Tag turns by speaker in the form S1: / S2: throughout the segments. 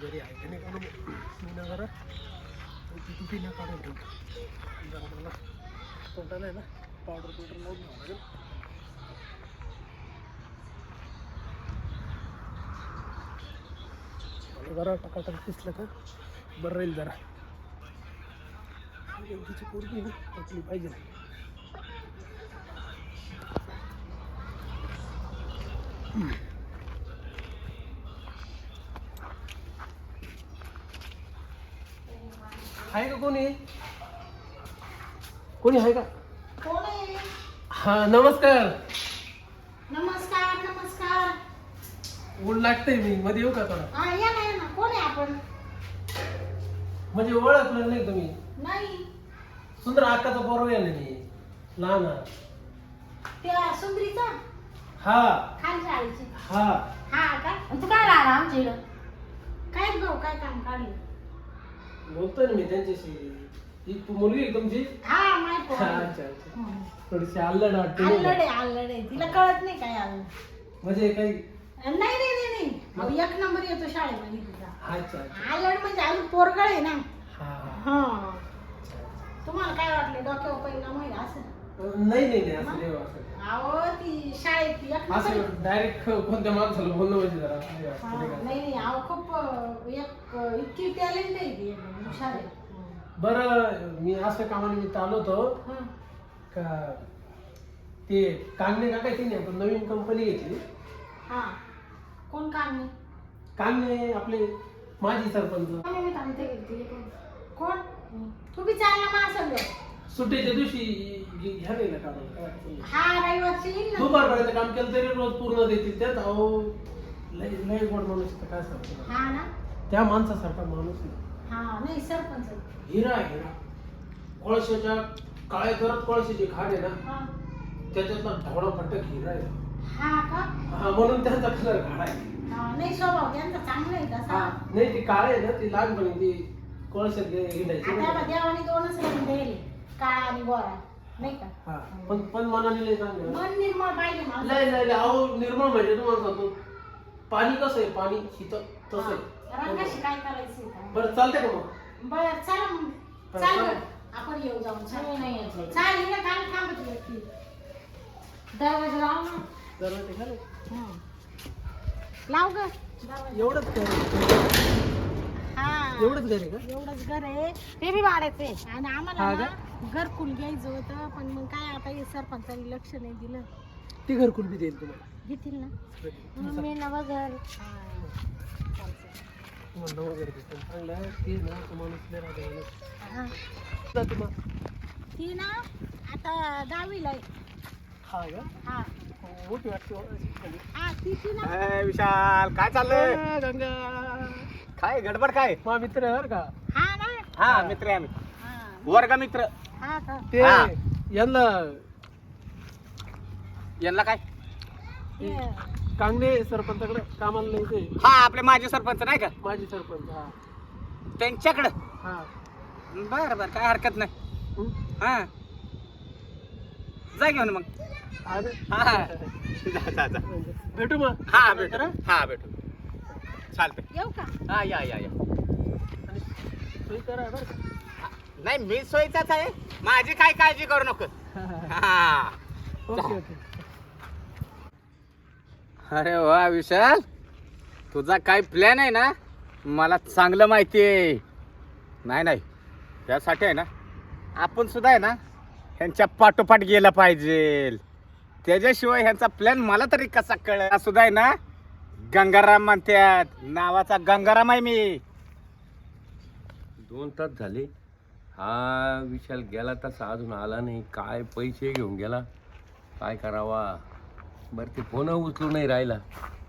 S1: घरी आहे. का नाही का मी ना जरा ती तुटी ना काढून ठेवतो जरा मला तोंडाला आहे ना पावडर पावडर लावून घ्यावं लागेल. मला जरा टकाटक दिसलं का? बरं राहील जरा. एवढीची पोरगी ना पटली पाहिजे आहे का कोणी? कोणी आहे का?
S2: कोण आहे?
S1: हा नमस्कार.
S2: नमस्कार नमस्कार.
S1: ऊन लागतंय मी. मध्ये येऊ का थोडा?
S2: हा या ना या ना. कोण आहे आपण?
S1: म्हणजे ओळखलं नाही तुम्ही.
S2: नाही.
S1: सुंदर आकाचा बरोबर आहे ना मी. लहान आहे.
S2: त्या सुंदरीचा?
S1: हा.
S2: खालच्या आईची
S1: हा.
S2: हा का? तू काय राहिला आमच्या इकडं? काय भाऊ काय काम काढलं?
S1: बोलतोय ना मी त्यांच्याशी. ही तू मुलगी आहे तुमची?
S2: हा माहीत
S1: हा, अच्छा थोडीशी अल्लड वाटते?
S2: आहे आहे. तिला कळत नाही काय आलं.
S1: म्हणजे काही
S2: नाही नाही नाही नाही. अहो, एक नंबर येतो शाळेमध्ये तिचा.
S1: अच्छा अच्छा.
S2: आलड म्हणजे अजून पोरगळ आहे ना.
S1: हा हा.
S2: हा. तुम्हाला काय वाटलं? डोक्यावर पहिला महिला असं?
S1: नाही नाही नाही असं नाही असं
S2: अहो ती शाळेत
S1: डायरेक्ट कोणत्या माणसाला बोलणं म्हणजे जरा नाही असं नाही का?
S2: नाही नाही अहो खूप अं, एक अं, इतकी टॅलेंट आहे ती एकदम हुशार आहे.
S1: बरं मी असं कामानिमित्त आलो होतो.
S2: हं.
S1: का ते कांगणे का काय ते नाही आपण नवीन कंपनी घेतली.
S2: हा. कोण नाही
S1: कांगणे आपले माजी सरपंच.
S2: कोण आहे मी थांबते. कोण? तू बी चालला संग
S1: सुट्टीच्या दिवशी घ्या नाही ना कामाला, काय अडचण नाही.
S2: हा रविवारची येईल ना.
S1: दुपारपर्यंत काम केलं तरी रोज पूर्ण देतील त्यात. अहो लय लय गोड माणूस आहे, तर काय सांगतो
S2: हा ना.
S1: त्या माणसासारखा माणूस नाही
S2: हा नाही सरपंच.
S1: हिरा आहे हिरा कोळशाच्या काळे करत कोळशाची खाण आहे ना.
S2: हा.
S1: त्याच्यातला ढवळा पट्टक हिरा आहे.
S2: हा का?
S1: हा म्हणून त्यांचा कलर काळा आहे.
S2: हा, नाही स्वभाव त्यांचा चांगला आहे
S1: हा
S2: तसा
S1: नाही ती काळे आहे ना ती लहानपणी ती कोळशात गे- हिंडायची.
S2: आता
S1: का?
S2: देवाने दोनच रंग दिले. काळा आणि गोरा नाही का?
S1: हा पण पण मनाने लय चांगलं आहे.
S2: मन निर्मळ पाहिजे.
S1: लय लय लय. अहो निर्मळ म्हणजे तुम्हाला सांगतो पाणी कसं आहे? पाणी शीतल तसं
S2: हा,
S1: आहे
S2: रंगाशी काय करायचं काय?
S1: बरं चालतंय का मग?
S2: बर चला मग. चाल. आपण येऊ जाऊन. चाल. चाल हिला काल थांबत दरवाजा लाव ना.
S1: जरा ते घाल.
S2: हं. लाव ग. दरवाजा.
S1: एवढंच एवढंच घर आहे का?
S2: एवढंच घर आहे. ते बी भाड्याचे आणि आम्हाला
S1: हा
S2: ना घरकुल घ्यायचं होतं पण मग काय आता हे सरपंचाने लक्ष नाही दिलं.
S1: ती घरकुल बी देईल तुम्हाला.
S2: घेतील ना. मग मी नवं घर.
S1: तुम्हाला नवं घर भेटेल. चांगलं आहे. ते ना.
S2: हा.
S1: जा तुम्हा.
S2: ती आता आहे.
S1: हा का?
S2: हा.
S1: मोठी वाटते हो.
S2: हा ती ती ना.
S3: ए, विशाल काय चाललंय?
S1: गंगा.
S3: काय गडबड काय?
S1: मा मित्र आहे बरं का?
S2: हा ना.
S3: हा मित्र आहे आम्ही.
S2: हा.
S3: वर्ग मित्र.
S2: हा का?
S1: ते
S3: हा.
S1: यांना
S3: यांना काय?
S2: ते
S1: कांगणे सरपंचाकडे कामाला नाही ते
S3: हा आपले माजी सरपंच नाही का?
S1: माजी सरपंच हा.
S3: त्यांच्याकडं.
S1: हा.
S3: बर बर काय हरकत नाही.
S1: हं?
S3: हा. जा घेऊन मग.
S1: अरे.
S3: हा. जा जा जा.
S1: भेटू मग.
S3: हा भेटू. हा भेटू. चालतंय.
S2: येऊ का?
S3: हा या या या.
S1: आणि सोयी करा बरं का.
S3: नाही मी सोयीचाच आहे. माझी काय काळजी करू नको हा.
S1: Okay okay.
S3: अरे वा विशाल. तुझा काय प्लॅन आहे ना? मला चांगलं माहिती आहे. नाही नाही. त्यासाठी आहे ना आपण सुद्धा आहे ना ह्यांच्या पाठोपाठ गेलं पाहिजे. त्याच्याशिवाय ह्यांचा प्लॅन मला तरी कसा कळ सुद्धा आहे ना? गंगाराम म्हणतात नावाचा गंगाराम आहे मी.
S4: दोन तास झाले. हा विशाल गेला तसा अजून आला नाही. काय पैसे घेऊन गेला? काय करावा? बरं ते फोन उचलू नाही राहिला.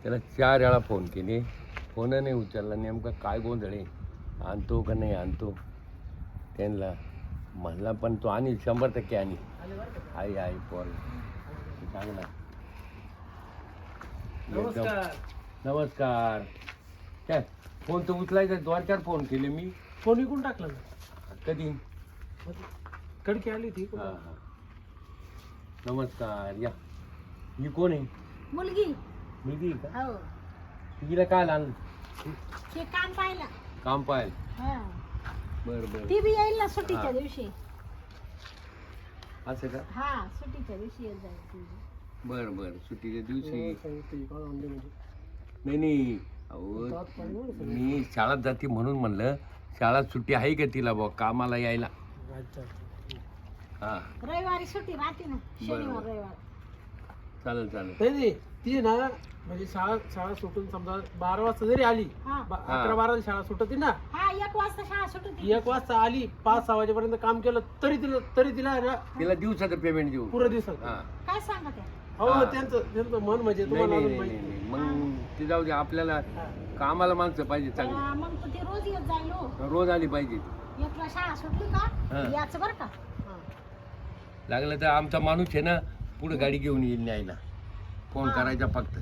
S4: त्याला चार वेळा फोन केले. फोन नाही उचलला. नेमकं काय गोंधळ आहे? आणतो का नाही आणतो? त्यांना म्हणला पण तो आणि शंभर टक्के आणि आई आई पोर. चांगला
S1: नमस्कार.
S4: नमस्कार. काय फोन तर उचलायचा दोन चार फोन केले मी.
S1: फोन विकून टाकला ना?
S4: कधी?
S1: कडकी आली ती
S4: हा हा. नमस्कार या. ही कोण आहे?
S2: मुलगी.
S4: मुलगी आहे का?
S2: हो.
S4: तिला काय
S2: ते काम पाहिलं.
S4: काम पाहिलं.
S2: हा.
S4: बर बर.
S2: ती बी येईल ना सुट्टीच्या
S4: हा.
S2: दिवशी.
S4: असं का?
S2: हा सुट्टीच्या दिवशी येत जाईल ती.
S4: बर बर. सुट्टीच्या दिवशी
S1: सांगितलं का आणले म्हणजे.
S4: नाही नाही. अहो. मी शाळेत जाते म्हणून म्हणलं. शाळात सुट्टी आहे का तिला बुवा? कामाला यायला. हा.
S2: रविवारी सुट्टी राहते ना शनिवार
S4: बरोबर.
S2: रविवार.
S4: चालेल चालेल.
S1: नाही नाही. ती ना म्हणजे शाळा शाळा सुटून समजा बारा वाजता जरी आली
S2: हा.
S1: बा-
S4: हा.
S1: अकरा बाराला शाळा सुटते ना.
S2: हा एक वाजता शाळा सुटते.
S1: एक वाजता आली पाच सहा वाजेपर्यंत काम केलं तरी तिला तरी तिला ना
S4: तिला दिवसाचं पेमेंट देऊ.
S1: पुरं दिवसात
S4: हा.
S2: काय सांगत आहे?
S1: हो
S4: हा.
S1: त्यांचं त्यांचं मन म्हणजे
S4: नाही
S1: तुम्हाला
S4: नाही
S1: अजून
S4: नाही
S1: माहिती
S4: नाही, नाही. मग ते जाऊ दे आपल्याला. कामाला माणसं पाहिजे चांगली.
S2: हा, मग ती रोज येत जाईल हो
S4: रोज आली पाहिजे.
S2: एकला शाळा सुटली
S4: हा.
S2: का याच बर का?
S1: हा.
S4: लागलं तर आमचा माणूस आहे ना पुढे गाडी घेऊन येईल न्यायला. फोन
S2: हा.
S4: करायचा फक्त.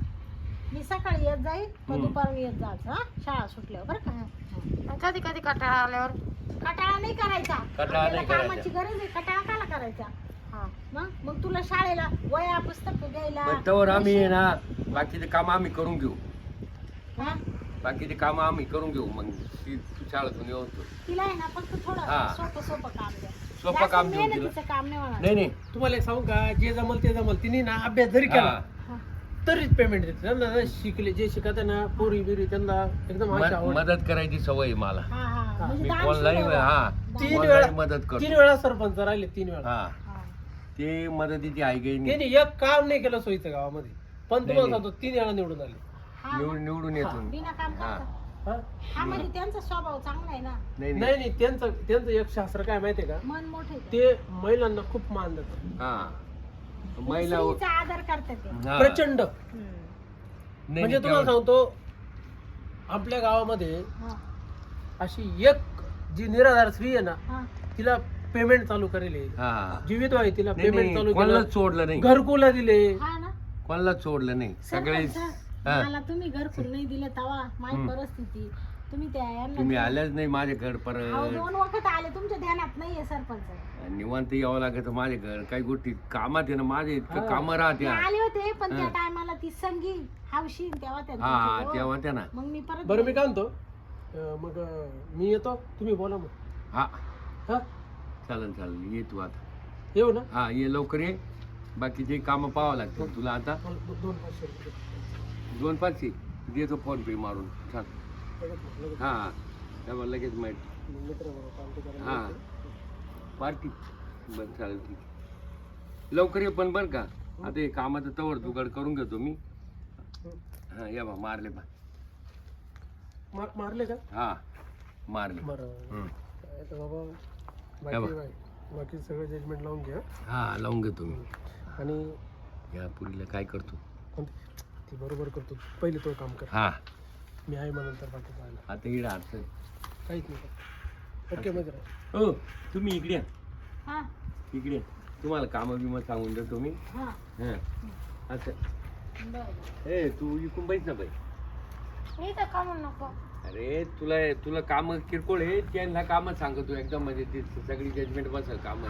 S2: मी सकाळी येत जाईल मग
S4: हम्म.
S2: दुपारी येत जायचं हा. शाळा सुटल्यावर बरं का? कधी कधी कटाळा आल्यावर? कटाळा नाही करायचा.
S4: कटाळा नाही करायचा.
S2: कामाची गरज आहे कटाळा काला करायचा. हा. मग? मग तुला शाळेला वया पुस्तक घ्यायला
S4: पण तवर आम्ही आहे ना बाकीचे काम आम्ही करून घेऊ.
S2: हा?
S4: बाकीचे काम आम्ही करून घेऊ मग ती शाळेतून येऊ.
S2: तिला आहे ना फक्त थोडं
S4: हा.
S2: सोपं सोपं काम द्या.
S4: सोपं
S2: जास्त
S4: काम देऊ तिला
S2: मेहनतीचं काम नाही होणार.
S4: नाही नाही.
S1: तुम्हाला एक सांगू का? जे जमल ते जमल. तिने ना अभ्यास जरी केला
S4: हा.
S2: हा.
S1: तरीच पेमेंट देते. त्यांना ना शिकले जे शिकत ना पोरी बिरी त्यांना एकदम अशी
S4: म-
S1: आवड.
S4: मदत करायची सवय आहे मला.
S2: हा हा. म्हणजे
S4: मी
S2: दान
S4: ऑनलाईन
S2: सुद्धा
S4: हा.
S2: दान.
S1: तीन वेळा
S4: मदत
S1: तीन
S4: करतो
S1: वेळा सरपंच राहिले तीन वेळा.
S4: हा.
S2: हा.
S4: ते मदतीची आहे काही नाही.
S1: त्यांनी एक काम नाही केलं सोयीचं गावामध्ये. पण तुम्हाला
S4: नाही.
S1: सांगतो तीन वेळा निवडून आले.
S4: निवडून निवडून येतो. मी.
S2: बिना काम
S4: हा.
S2: करता?
S1: हा?
S2: हा म्हणजे त्यांचा स्वभाव चांगला आहे ना?
S4: नाही नाही.
S1: त्यांचं त्यांचं एक शास्त्र काय माहितीये का?
S2: मन मोठे
S1: ते महिलांना खूप मान देतात
S4: हा. महिला
S2: स्त्रीचा आदर करतात ते.
S4: हा.
S1: प्रचंड.
S2: हम्म.
S4: नाही,
S1: म्हणजे
S4: नाही,
S1: तुम्हाला
S4: त्यावर-
S1: सांगतो आपल्या गावामध्ये
S2: हा,
S1: अशी एक जी निराधार स्त्री आहे ना
S2: हा.
S1: तिला पेमेंट चालू करेल.
S4: हा.
S1: जीवित आहे तिला
S4: नाही,
S1: पेमेंट
S4: नाही,
S1: चालू
S4: कोणालाच
S1: केलं.
S4: सोडलं नाही.
S1: घरकुला दिले.
S2: हा ना.
S4: कोणालाच सोडलं नाही. सगळे
S2: सरपंच,
S4: हा.
S2: मला तुम्ही घरकुल नाही दिलं तवा माझी. परिस्थिती. तुम्ही त्या यांना
S4: तुम्ही
S2: दिलं.
S4: आल्याच नाही माझ्या घर
S2: अहो,
S4: परत
S2: दोन वखत आले तुमच्या ध्यानात नाहीये सरपंच.
S4: निवांत यावं लागत माझे घर. काही गोष्टी कामात आहे ना माझे इतकं
S1: हा.
S4: काम
S2: ते
S4: राहत्या
S2: आले होते पण त्या
S4: हा.
S2: टायमाला ती संगी हावशी तेव्हा त्या
S4: हा
S2: हो.
S4: तेव्हा त्या ना.
S2: मग मी परत
S1: बरं मी. काय म्हणतो? अं, मग अं, मी येतो? तुम्ही बोला मग.
S4: हा.
S1: हा?
S4: चालेल चालेल ये तू आता.
S1: येऊ ना?
S4: हा ये लवकर ये. बाकीचे काम पाहावं लागतील तुला आता.
S1: दो- दोन पाचशे रुपये.
S4: दोन पाचशे. देतो फोन पे मारून.
S1: लगेच.
S4: हा. तेव्हा लगेच माहिती हा. पार्टी. बरं चालेल ठीक. लवकर ये पण बरं का? आता हे कामाचं तवर जुगाड करून घेतो मी. हा या बा मारले बा.
S1: मार- मारले का?
S4: हा मारले.
S1: बाकी सगळं जजमेंट लावून घ्या.
S4: हा लावून घेतो मी.
S1: आणि
S4: या पुरीला काय करतो?
S1: ती बरोबर करतो. पहिले तो काम कर.
S4: हा.
S1: मी आहे म्हणून तर बाकी पाहायला
S4: आता इकडे अडचण.
S1: काहीच नाही ओके मग राहा.
S4: हो तुम्ही इकडे या.
S2: हा.
S4: इकडे या. तुम्हाला काम बिम सांगून देतो मी.
S2: हा.
S4: हा. असं.
S2: बरं.
S4: ए तू इकून बैठ ना बाई.
S2: मी तर का म्हणू नको.
S4: अरे तुला तुला काम किरकोळ आहे त्यांना काम सांगतो. एकदम म्हणजे ती सगळी जजमेंट बसल काम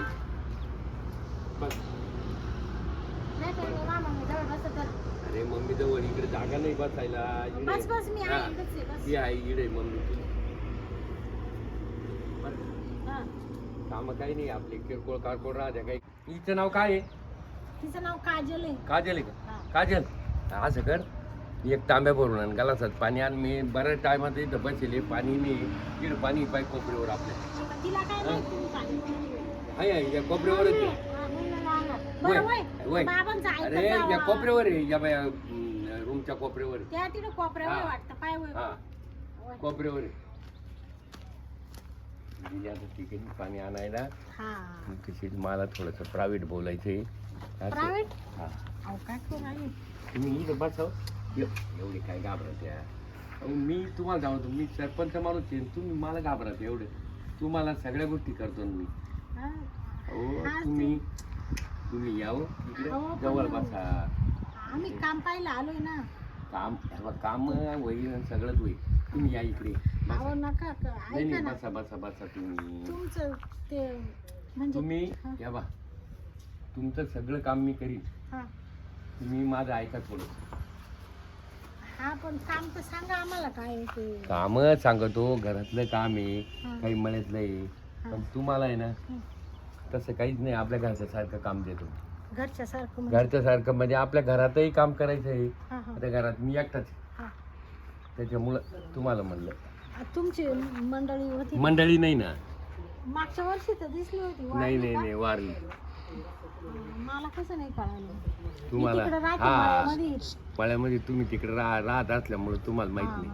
S4: बस
S2: नाही तर मी मामा मी जवळ बसत तर.
S4: अरे मम्मी जवळ इकडे जागा नाही बसायला इकडे.
S2: बस बस मी
S4: हा.
S2: आहे इथंच आहे, बस
S4: ती आहे इकडे मम्मी तू
S2: हा.
S4: काम काही नाही आपले किरकोळ कारकोळ राहत्या काही हिचं नाव काय आहे
S2: तिचं नाव काजल आहे
S4: काजल आहे का
S2: हा.
S4: काजल असं कर एक तांब्या भरून आण गलासात पाणी आण मी बऱ्याच टायमात इथं बसेल पाणी नाही इकडे पाणी पाय कोपऱ्यावर आपल्या
S2: तिला काय माहिती.
S4: आहे आहे, या कोपऱ्यावरच आहे
S2: हा, म्हणून राहणार.
S4: वय,
S2: बरं वय
S4: वय.
S2: बाबांचं ऐकत
S4: अरे या
S2: जावा.
S4: कोपऱ्यावर आहे या बाया अं, रूमच्या कोपऱ्यावर आहे.
S2: त्या तिकडे कोपऱ्यावर
S4: हा.
S2: वाटतं. पाय वय
S4: हा.
S2: वय.
S4: कोपऱ्यावर आहे. गेली आता ठीक आहे पाणी आणायला.
S2: हा.
S4: मला थोडंसं प्रायव्हेट बोलायचं आहे असं.
S2: प्रायव्हेट?
S4: हा.
S2: अहो काय करू राहिले?
S4: तुम्ही इथं बसाव एवढे काय घाबरत्या? अहो, मी तुम्हाला सांगतो मी सरपंच माणूस आहे. तुम्ही मला घाबरत एवढे. तुम्हाला सगळ्या गोष्टी करतो ना मी.
S2: हा.
S4: हो
S2: हा,
S4: तुम्ही तुम्ही यावं इकडे
S2: अहो, पण
S4: जवळ
S2: मग-
S4: बसा.
S2: आम्ही काम पाहिलं आलोय ना.
S4: काम बघ, काम होईल आणि सगळंच होईल तुम्ही या इकडे. बसा.
S2: अहो नका क-
S4: नाही
S2: ऐका
S4: नाही
S2: ना
S4: बसा बसा बसा तुम्ही.
S2: तुमचं ते म्हणजे
S4: तुम्ही
S2: हा.
S4: या बा. तुमचं सगळं काम मी करीन.
S2: हा.
S4: तुम्ही माझं ऐका थोडं.
S2: हा पण काम तर सांगा आम्हाला काय आहे ते.
S4: काम सांगतो घरातलं काम आहे
S2: हा.
S4: काही मळ्यातलं आहे. पण तुम्हाला आहे ना
S2: हं.
S4: तसं काहीच नाही आपल्या घरच्या सारखं काम देतो.
S2: घरच्या सारखं म्हणजे.
S4: घरच्या सारखं म्हणजे आपल्या घरातही काम करायचं आहे.
S2: हा हा.
S4: आता घरात मी एकटाच आहे.
S2: हा.
S4: त्याच्यामुळं तुम्हाला म्हणलं.
S2: आ, तुमची मंडळी होती? ना?
S4: मंडळी नाही ना.
S2: मागच्या वर्षी तर दिसली होती
S4: नाही
S2: वाढली
S4: नाही
S2: का?
S4: नाही वारली.
S2: हा, मला कसं नाही कळालं.
S4: तुम्हाला
S2: मी तिकडे राहते
S4: हा.
S2: मळ्यामध्ये.
S4: मळ्यामध्ये तुम्ही तिकडे राह राहत असल्यामुळे तुम्हाला माहीत
S2: हा,
S4: नाही.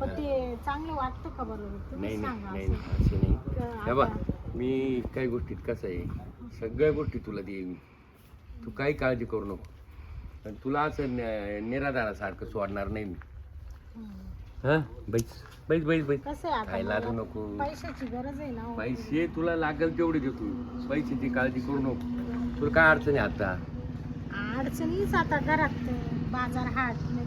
S2: पण ते चांगलं वाटतं का बरोबर तुम्ही
S4: नाही नाही
S2: सांगा
S4: नाही
S2: असं.
S4: नाही, असं नाही.
S2: क-
S4: हे बघ
S2: आता-
S4: मी काही गोष्टीत कसं आहे सगळ्या गोष्टी तुला देईल मी तू काही काळजी करू नको. पण तुला असं न- निराधारासारखं सोडणार नाही मी.
S2: हं.
S4: बैस बैस बैस बैस.
S2: कसं आहे
S4: काय
S2: आता
S4: लाजू
S2: मला
S4: नको.
S2: पैशाची गरज आहे ना हो.
S4: पैसे तुला लागेल तेवढे देतो. पैशाची काळजी करू नको. तुला काय अडचण आहे आता?
S2: अडचणीच आता घरात बाजार हाट नाही.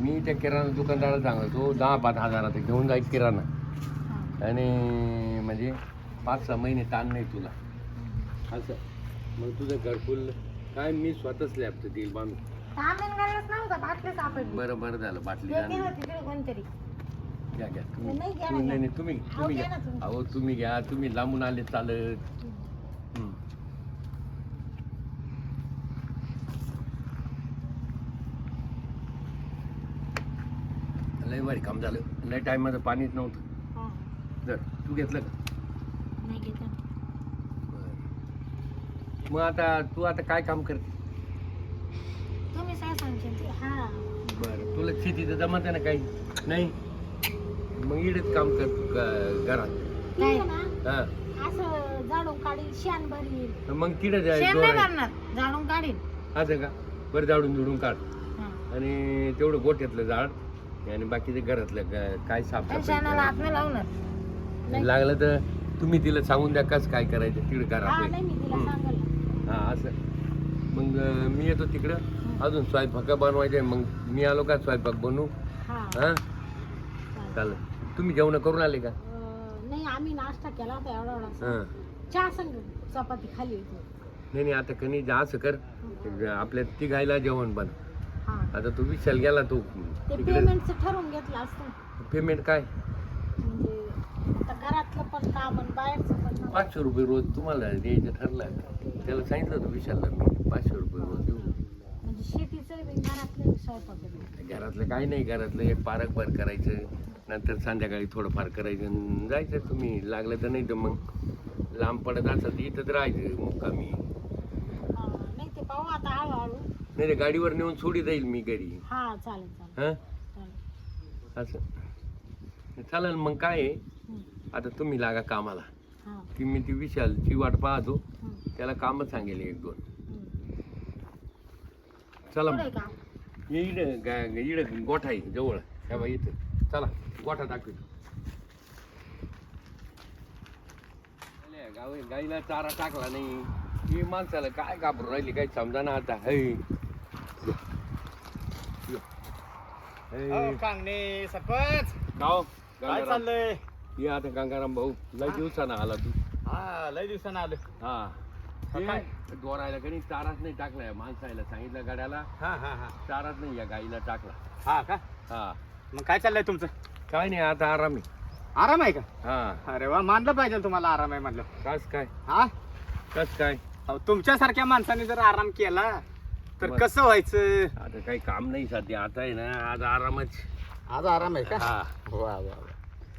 S4: मी त्या किराणा दुकानदाराला सांगतो दहा पाच हजारात घेऊन जाईल किराणा.
S2: हा.
S4: आणि म्हणजे पाच सहा महिने ताण नाही तुला. असं. मग तुझं घरकुल काय मी स्वतःच स्लॅबचं देईल बांधून
S2: नव्हता सापडली
S4: बरं बरं झालं बाटली
S2: देते
S4: आणली.
S2: ना तिकडे कोणतरी
S4: घ्या घ्या तुम्ही
S2: नाही, घ्या
S4: तुम्ही-
S2: घ्या.
S4: नाही नाही तुम्ही
S2: अहो,
S4: तुम्ही
S2: घ्या
S4: घ्या
S2: ना तुम्ही.
S4: अहो तुम्ही घ्या तुम्ही लांबून आले चालत हं. लय भारी काम झालं लय टायमाचं पाणीच नव्हतं
S2: हा.
S4: जर तू घेतलं का
S2: नाही घेत ना.
S4: मग आता तू आता काय काम करते?
S2: तुम्ही काय सांगशील ते. हा.
S4: बरं तुला शेतीचं जमत ना काही? नाही? मग इकडेच काम कर क- घरात. हा.
S2: असं जाडून काढील शान भरील
S4: मग तिकडे
S2: शेण नाही काढील
S4: असं का? बरं जाडून जुडून काढ.
S2: हा.
S4: आणि तेवढं गोठ्यातलं झाड आणि बाकीचं घरातलं ग- काय
S2: आणि
S4: साफसफाई
S2: शेणाला हात
S4: करायची.
S2: नाही लावणार. नाही.
S4: लागलं तर तुम्ही तिला सांगून द्या कसं काय करायचं तिकडे
S2: हा
S4: घरात
S2: नाही मी तिला. सांगेल. ना.
S4: हा असं. मग मी येतो तिकडं. अजून स्वयंपाक बनवायचे मग मी आलो का स्वयंपाक बनवू?
S2: हा. चालेल.
S4: तुम्ही जेवण करून आले का?
S2: नाही आम्ही नाश्ता केला होता एवढा एवढा. चहा संग चपाती खाली होती.
S4: नाही नाही आता कणी जा असं कर. आपल्या तिघायला जेवण बन. आता तू विशाल गेला तू
S2: ते पेमेंटचं ठरवून घेतलं असतं.
S4: पेमेंट काय?
S2: म्हणजे आता घरातलं पण काम आणि बाहेरचं पण.
S4: पाचशे रुपये रोज तुम्हाला द्यायचं ठरलं त्याला सांगितलं होतं विशालला मी पाचशे रुपये रोज देऊ
S2: म्हणजे शेतीचं बी घरातलं स्वयंपाक बी.
S4: घरातलं काही नाही घरातलं एक पारक भर करायचं नंतर संध्याकाळी थोडंफार करायचं आणि जायचं. तुम्ही लागलं तर नाही तर मग लांब पडत तर इथंच राहायचं मुक्कामी
S2: हा, नाही ते पाहू आता हळूहळू.
S4: नाही तर गाडीवर नेऊन सोडी जाईल मी घरी.
S2: हा चालेल चालेल.
S4: हां?
S2: चालेल.
S4: असं. चालेल मग काय आहे? आता तुम्ही लागा कामाला.
S2: हा.
S4: की मी ती विशालची वाट पाहतो. त्याला कामच सांगेल एक दोन. चला इकडं गा- इकडं गोठा आहे जवळ. ह्या बाई इथं. चला गोठा दाखवतो. गावी- गाईला चारा टाकला नाही. ही माणसाला काय घाबरून राहिली काही समजा ना आता. है.
S3: कांगणे सरपंच.
S4: गाव
S3: काय
S4: गंगाराम.
S3: चाललंय?
S4: ये आता गंगाराम भाऊ लय दिवसानं आला तू.
S3: हा लय दिवसानं आलं.
S4: हा,
S3: काय?
S4: ते दोरायला कधी चाराच नाही टाकलाय माणसाला सांगितलं गाड्याला.
S3: हा हा हा.
S4: चाराच नाही या गाईला टाकला.
S3: हा का?
S4: हा.
S3: मग काय चाललंय तुमचं?
S4: काय नाही आता आराम आहे.
S3: आराम आहे का?
S4: हा.
S3: अरे वा मानलं पाहिजे तुम्हाला आराम आहे म्हणलं.
S4: कस काय?
S3: हा?
S4: कस काय?
S3: अहो, तुमच्यासारख्या माणसाने जर आराम केला तर
S4: बरं.
S3: कसं व्हायचं?
S4: आता काही काम नाही सध्या आता आहे ना आज आरामच.
S3: आज आराम आहे का?
S4: हा.
S3: वा वा वा.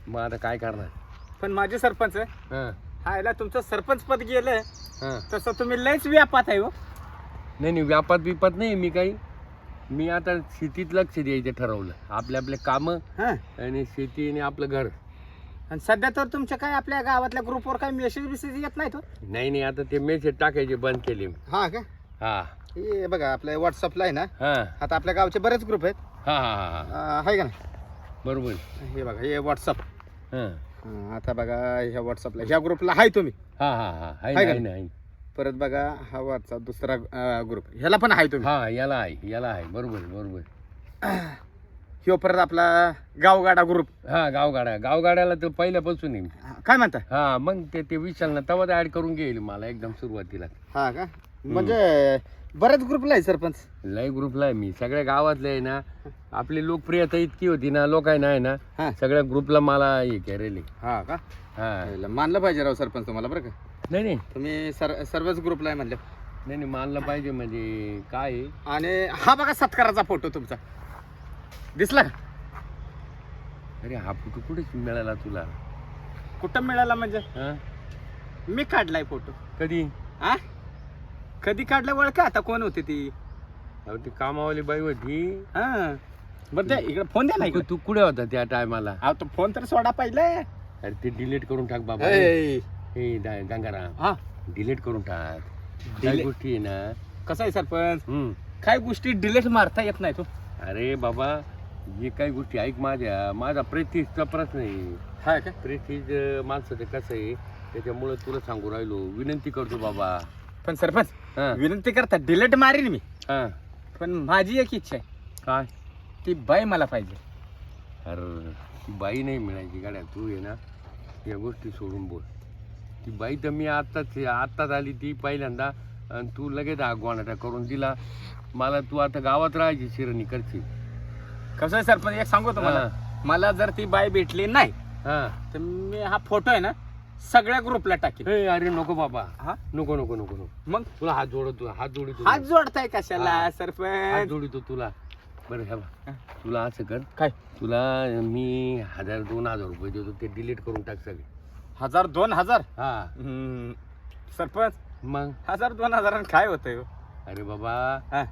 S4: मग आता काय करणार?
S3: पण माझे सरपंच
S4: हा.
S3: हा याला तुमचं सरपंच पद गेलं
S4: हा.
S3: तसं तुम्ही लयच व्यापात आहे हो.
S4: नाही नाही व्यापात बिपात नाही मी काही मी आता शेतीत लक्ष द्यायचं ठरवलं. आपले आपले कामं
S3: हा.
S4: आणि शेती आणि आपलं घर.
S3: आणि सध्या तर तुमच्या काय आपल्या गावातल्या ग्रुपवर काही मेसेज बिसेज येत नाही तो
S4: नाही नाही आता ते मेसेज टाकायचे बंद केले मी.
S3: हा का?
S4: हा.
S3: हे बघा आपल्या व्हॉट्सअपला आहे ना?
S4: हा.
S3: आता आपल्या गावचे बरेच ग्रुप आहेत.
S4: हा हा हा हा.
S3: अं, आहे का नाही?
S4: बरोबर.
S3: हे बघा हे व्हॉट्सअप
S4: हा.
S3: आता बघा ह्या व्हॉट्सअपला ह्या ग्रुपला आहे तुम्ही.
S4: हा हा हा.
S3: का? परत बघा हा व्हॉट्सअप दुसरा ग्रुप ह्याला पण आहे तुम्ही.
S4: हा याला आहे याला आहे बरोबर बरोबर.
S3: ह्यो परत आपला गावगाडा ग्रुप
S4: हा गावगाड्या गावगाड्याला तर पहिल्यापासून आहे.
S3: काय म्हणता?
S4: हा मग ते ते विशाल ना तेव्हा ऍड करून घेईल मला एकदम सुरुवातीला.
S3: हा का? म्हणजे बऱ्याच ग्रुपला आहे सरपंच.
S4: लय ग्रुपला आहे. मी सगळ्या गावातले आहे ना आपली लोकप्रियता इतकी होती ना लोक आहे ना
S3: हा.
S4: सगळ्या ग्रुपला मला हे करेल
S3: हा का?
S4: हा.
S3: मानलं पाहिजे राव सरपंच तुम्हाला बरं का?
S4: नाही नाही.
S3: तुम्ही सर सर्वच ग्रुपला आहे म्हणलं.
S4: नाही नाही मानलं पाहिजे म्हणजे काय आहे?
S3: आणि हा बघा सत्काराचा फोटो तुमचा. दिसला का?
S4: अरे हा फोटो कुठे मिळाला तुला?
S3: कुठं मिळाला म्हणजे?
S4: हा?
S3: मी काढलाय फोटो.
S4: कधी?
S3: हा कधी काढला वळ का आता कोण होती ती?
S4: अहो ती कामावाली बाई होती.
S3: हा. बरं इकडे फोन द्या ना
S4: तू
S3: इकडे.
S4: तू कुठे होता त्या टायमाला?
S3: अहो तो फोन तर सोडा पाहिजे
S4: अरे ते डिलीट करून टाक बाबा.
S3: ए,
S4: हे दा- गंगाराम.
S3: हा.
S4: डिलीट करून टाक.
S3: Delete?
S4: गोष्टी आहे ना.
S3: कसं आहे सरपंच?
S4: हम्म.
S3: काय गोष्टी डिलीट मारता येत नाही तो
S4: अरे बाबा जे काही गोष्टी ऐक माझ्या. माझा प्रेस्टिजचा प्रश्न आहे.
S3: हा का?
S4: प्रेस्टिज माणसाचं कसं आहे? त्याच्यामुळे तुला सांगू राहिलो. विनंती करतो बाबा.
S3: पण सरपंच.
S4: हा.
S3: विनंती करता डिलीट मारीन मी.
S4: हा.
S3: पण माझी एक इच्छा आहे.
S4: काय?
S3: ती बाई मला पाहिजे.
S4: अरे ती बाई नाही मिळायची गाड्या. तू आहे ना या गोष्टी सोडून बोल. ती बाई तर मी आत्ताच आत्ताच आली ती पहिल्यांदा. आणि तू लगेच गोणाटा करून दिला. मला तू आता गावात राहायची शिरणी करशील.
S3: कसं आहे सरपंच एक सांगू तुम्हाला. मला जर ती बाई भेटली नाही
S4: हा.
S3: तर मी हा फोटो आहे ना सगळ्या ग्रुपला टाकेल
S4: ए, अरे नको बाबा.
S3: हा?
S4: नको नको नको नको.
S3: मग?
S4: तुला हात जोडतो हात जोडितो
S3: हात जोडताय कशाला
S4: हा. हात
S3: सरपंच
S4: जोडितो तुला. बरं हे बघ. तुला असं कर.
S3: काय?
S4: तुला मी हजार दोन हजार रुपये देतो ते डिलीट करून टाक सगळे.
S3: हजार दोन हजार?
S4: हा.
S3: हम्म. सरपंच?
S4: मग?
S3: हजार दोन हजारानं काय होतंय हो?
S4: अरे बाबा.
S3: हा.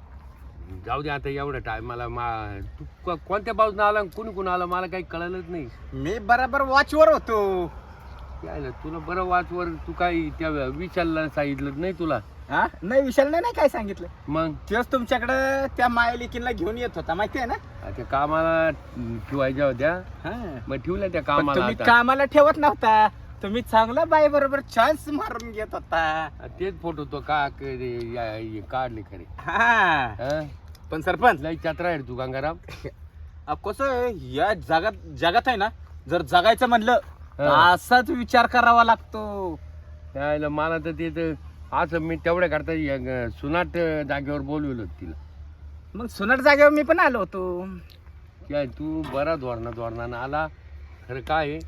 S4: जाऊ दे आता एवढं टाइम मला मा तू को- कोणत्या बाजून आला आणि कोणी कोण आला मला काही कळलंच नाही.
S3: मी बराबर वॉचवर होतो.
S4: यायला तुला बरं वाचवर तू काही त्या विचारला सांगितलं नाही तुला?
S3: हा? नाही विशाल नाही काय सांगितलं.
S4: मग?
S3: तेच तुमच्याकडे त्या मायलिकीला घेऊन येत होता माहिती आहे ना?
S4: त्या कामाला ठेवायच्या होत्या.
S3: हा.
S4: मग ठेवल्या त्या
S3: पण
S4: कामाला
S3: तुम्ही
S4: आता.
S3: कामाला ठेवत नव्हता. तुम्ही चांगला बाई बरोबर चान्स मारून घेत होता.
S4: तेच फोटो तो का क- या- हे काढले खरे.
S3: हा.
S4: हा?
S3: पण सरपंच.
S4: लय चत्रा आहे रे तू गंगाराम.
S3: कसं आहे, या जगात जगात आहे ना जर जगायचं म्हणलं. असाच विचार करावा लागतो.
S4: त्याला मला तर ते असं मी तेवढ्या करता या सुनाट जागेवर बोलवलं होतं तिला.
S3: मग सुनाट जागेवर मी पण आलो होतो.
S4: काय तू बरा धोरणा धोरणानं आला. खरं काय आहे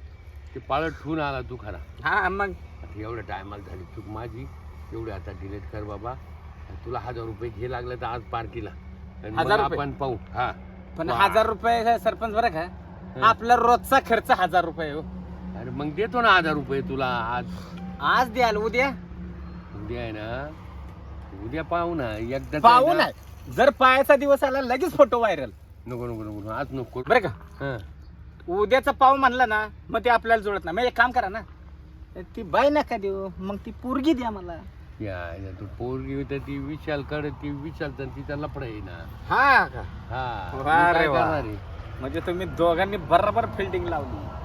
S4: ते पाळत ठेवून आला तू खरा.
S3: हा मग?
S4: आता एवढ्या टायमाला झाली चूक माझी. एवढी आता डिलीट कर बाबा. आणि तुला हजार रुपये घे लागलं तर आज पार्टीला आणि मग
S3: हजार रुपये?
S4: आपण पाहू. हा.
S3: पण
S4: वा.
S3: हजार रुपये काय सरपंच बरं का. आपला रोजचा खर्च हजार रुपये हो.
S4: अरे मग देतो ना हजार रुपये तुला आज.
S3: आज द्याल उद्या?
S4: उद्या आहे ना. उद्या पाहू ना. एकदा
S3: पाहू नाही जर पायाचा दिवस आला लगेच फोटो व्हायरल
S4: नको नको नको नको, आज नको.
S3: बरं का?
S4: हा.
S3: उद्याचा पाव म्हणला ना मग ते आपल्याला जुळत नाही. मग एक काम करा ना. ती बाई नका देऊ. मग ती पोरगी द्या मला.
S4: या या, तू पोरगी होती ती विशाल कर ती विशाल तर तिचा लपडा आहे ना.
S3: हा का?
S4: हा.
S3: वा रे
S4: काय
S3: वा.
S4: करणार आहे?
S3: म्हणजे तुम्ही दोघांनी बरोबर फिल्डिंग लावली.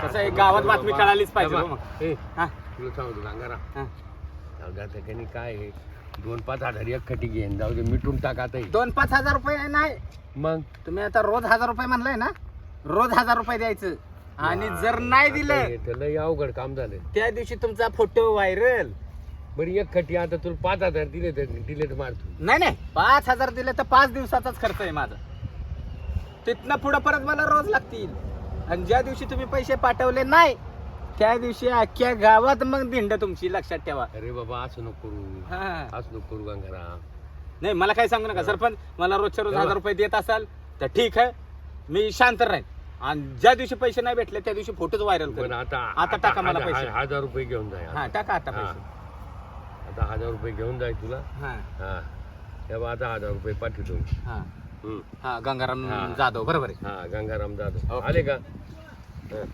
S3: कसं आहे? गावात बातमी कळालीच पाहिजे हो मग.
S4: ए,
S3: हा.
S4: तुला सांगतो सांगा
S3: हा.
S4: द्या त्याच्याने काय आहे? दोन पाच हजार एक खटी घेईन. जाऊ दे मिटून टाक आता हे.
S3: दोन पाच हजार रुपये नाही.
S4: मग?
S3: तुम्ही आता रोज हजार रुपये म्हणलाय ना? रोज हजार रुपये द्यायचं. आणि जर नाही
S4: आता
S3: दिलं
S4: हे तर लय अवघड काम झालं
S3: त्या दिवशी तुमचा फोटो व्हायरल.
S4: बरं एक खटी आता तुला पाच हजार दिले तर डिलेट मारतो
S3: नाही नाही. पाच हजार दिले तर पाच दिवसाचाच खर्च आहे माझा. तिथनं पुढं परत मला रोज लागतील. आणि ज्या दिवशी तुम्ही पैसे पाठवले नाही त्या दिवशी अख्ख्या गावात मग धिंड तुमची लक्षात ठेवा.
S4: अरे बाबा असं नको करू.
S3: हा.
S4: असं नको करू गंगाराम.
S3: नाही मला काय सांगू नका. सरपंच मला रोजच्या रोज हजार रुपये देत असाल तर ठीक आहे. मी शांत राहीन. आणि ज्या दिवशी पैसे नाही भेटले त्या दिवशी फोटोच व्हायरल
S4: पण
S3: कर
S4: आता
S3: आता टाका मला पैसे.
S4: हजार रुपये घेऊन जाय
S3: हा टाका आता
S4: हा.
S3: पैसे.
S4: आता हजार रुपये घेऊन जाय तुला.
S3: हा.
S4: हा. तेव्हा आता हजार रुपये पाठवतो.
S3: हा. हा गंगाराम
S4: हा.
S3: जाधव बरोबर आहे.
S4: हा गंगाराम जाधव. आले का? हा.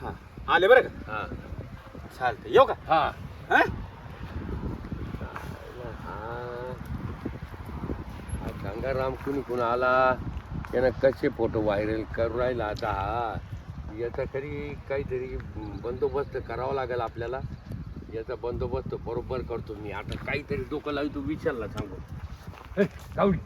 S3: हा. आले बरं का?
S4: हा.
S3: चालतंय. येऊ का?
S4: हा.
S3: हा?
S4: हा. हा गंगाराम कुणी कुण आला? त्यानं कसे फोटो व्हायरल करू राहिला आता? हा याचा तरी काहीतरी बंदोबस्त करावा लागेल आपल्याला. याचा बंदोबस्त बरोबर करतो मी. आता काहीतरी डोकं लावी तू विचारला सांगू हे, दे.